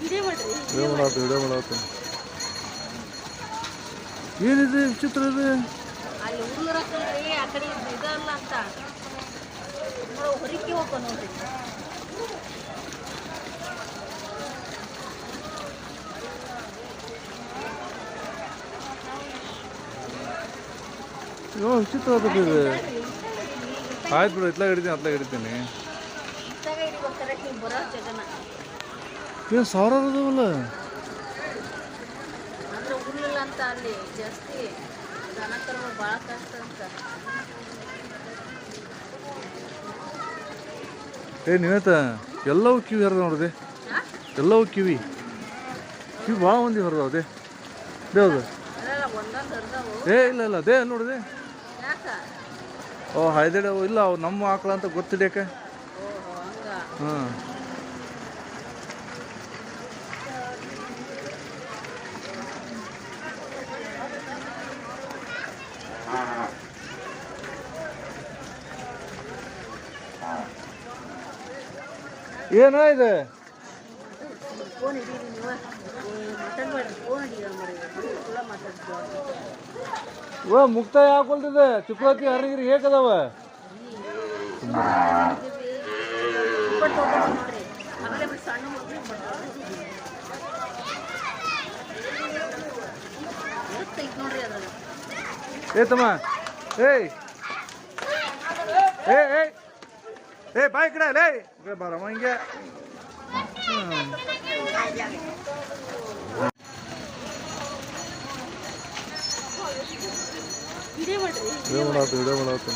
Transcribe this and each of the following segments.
Video ಮಾಡಾತ video ಮಾಡಾತ ಏನಿದೆ ವಿಚಿತ್ರ ಇದೆ? ವಿಚಿತ್ರ ಆಗ್ತದೆ ಇದು. ಆಯ್ತು ಬಿಡು ಇತ್ಲಾಗ ಹಿಡಿತೀನಿ ಅತ್ಲಾಗ ಹಿಡಿತೀನಿ. ಏನು ಸಾವಿರ ಅದಾವಲ್ಲ ಅಂದ್ರೆ ಉರ್ಲಿಲ್ಲ ಅಂತ ಅಲ್ಲಿ ಜಾಸ್ತಿ ದನ ಕರ್ಮ ಭಾಳ ಕಷ್ಟ ಅಂತ. ಏ ನಿವೇತ ಎಲ್ಲವೂ ಕಿವಿ ಹರಿದ ನೋಡಿದೆ? ಎಲ್ಲವೂ ಕಿವಿ. ಕಿವಿ ಭಾಳ ಮಂದಿ ಹರಿದಾವ ದೇ ದೇವ್ದು ಏ ಇಲ್ಲ ಇಲ್ಲ ದೇ ನೋಡಿದೆ. ಓ ಹೈದೇಡ ಇಲ್ಲ ಅವು ನಮ್ಮ ಆಕಳ ಅಂತ ಗೊತ್ತಿಡ್ಯಾಕ ಹಾಂ. ಮಾತಾಡ್ತೀವಿ ಓ ಮುಕ್ತಾಯ ಹಾಕೊಳ್ತಿದೆ ಚುಕ್ಲತಿ ಹರಿಗಿರಿ ಹೇಗದವ? ಏಯ್ ಏ ತಮ್ಮ. ಏಯ್. ಏ ಏಯ್. ಏ ಬಾಯ್ ಕಡೆ ಲೇ ಏ ಬಾರಮ್ಮ ಹಿಂಗೆ ಹ್ಮ್. ಇದೇ ಮಾಡ್ರಿ ವಿಡಿಯೋ ಮಾಡಾತ ವಿಡಿಯೋ ಮಾಡಾತ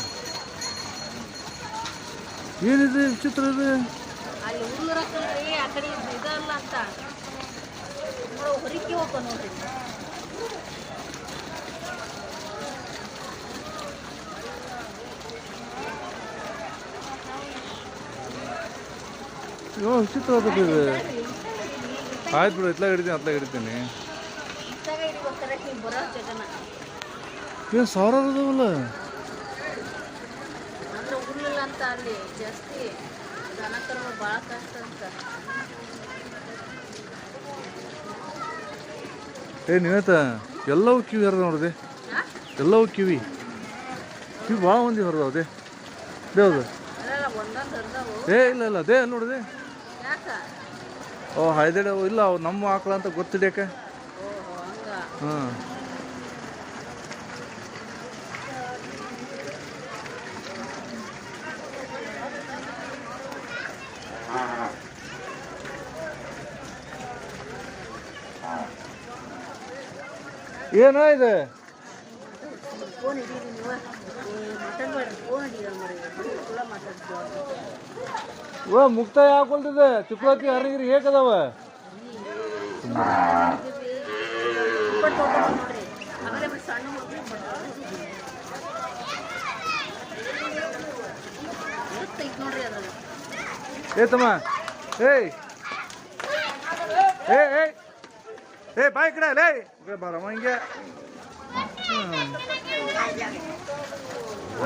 ಏನಿದೆ ವಿಚಿತ್ರ ಇದೆ ಅಲ್ಲಿ ಇದು ಆಯ್ತು ಬಿಡು ಇತ್ಲಾಗ ಹಿಡಿತೀನಿ ಅತ್ಲಾಗ ಹಿಡಿತೀನಿ ಏನು ಸಾವಿರ ಇದಾವಲ್ಲ? ಅಂತ ಅಲ್ಲಿ ಜಾಸ್ತಿ. ದನ ಕರ್ಮ ಭಾಳ ಕಷ್ಟ ಅಂತ. ಏ ನಿವೇತ ಎಲ್ಲವೂ ಕಿವಿ ಹರಿದ ನೋಡಿದೆ ಎಲ್ಲವೂ ಕಿವಿ. ಕಿವಿ ಭಾಳ ಮಂದಿ ಹರಿದಾವ ದೇ ದೇವ್ದು ಏ ಇಲ್ಲ ಇಲ್ಲ ದೇ ನೋಡಿದೆ ಓ ಹೈದಡೆ ಇಲ್ಲ ಅವು ನಮ್ಮ ಆಕಳ ಅಂತ ಗೊತ್ತಿಡ್ಯಾಕ ಓಹೋ ಹಂಗ. ಹಾಂ ಏನೋ ಇದೆ ಫೋನ್ ಹಿಡೀರಿ ನೀವು ಮಾತಾಡ್ಬೇಡ್ರಿ ಫೋನ್ ಹಿಡೀರ ಮರಿ ಕುಳ ಮಾತಾಡ್ತೀವಿ ಓ ಮುಕ್ತಾಯ ಹಾಕೊಳ್ತಿದೆ ಚುಕ್ಲತಿ ಹರಿಗಿರಿ ಹೇಗದಾವ ಇಪ್ಪತ್ತು ಹೋಗ್ಬೇಕು ನೋಡ್ರಿ ಆಮೇಲೆ ಬರೀ ಸಣ್ಣ ಹುಡುಗ್ರು ಇರುತ್ತೈತೆ ನೋಡ್ರಿ ಅದ್ರಾಗ ಏ ತಮ್ಮ ಏಯ್ ಏ ಏಯ್ ಏ ಬಾಯ್ ಕಡೆ ಲೇ ಏ ಬಾರಮ್ಮ ಹಿಂಗೆ ಹ್ಮ್.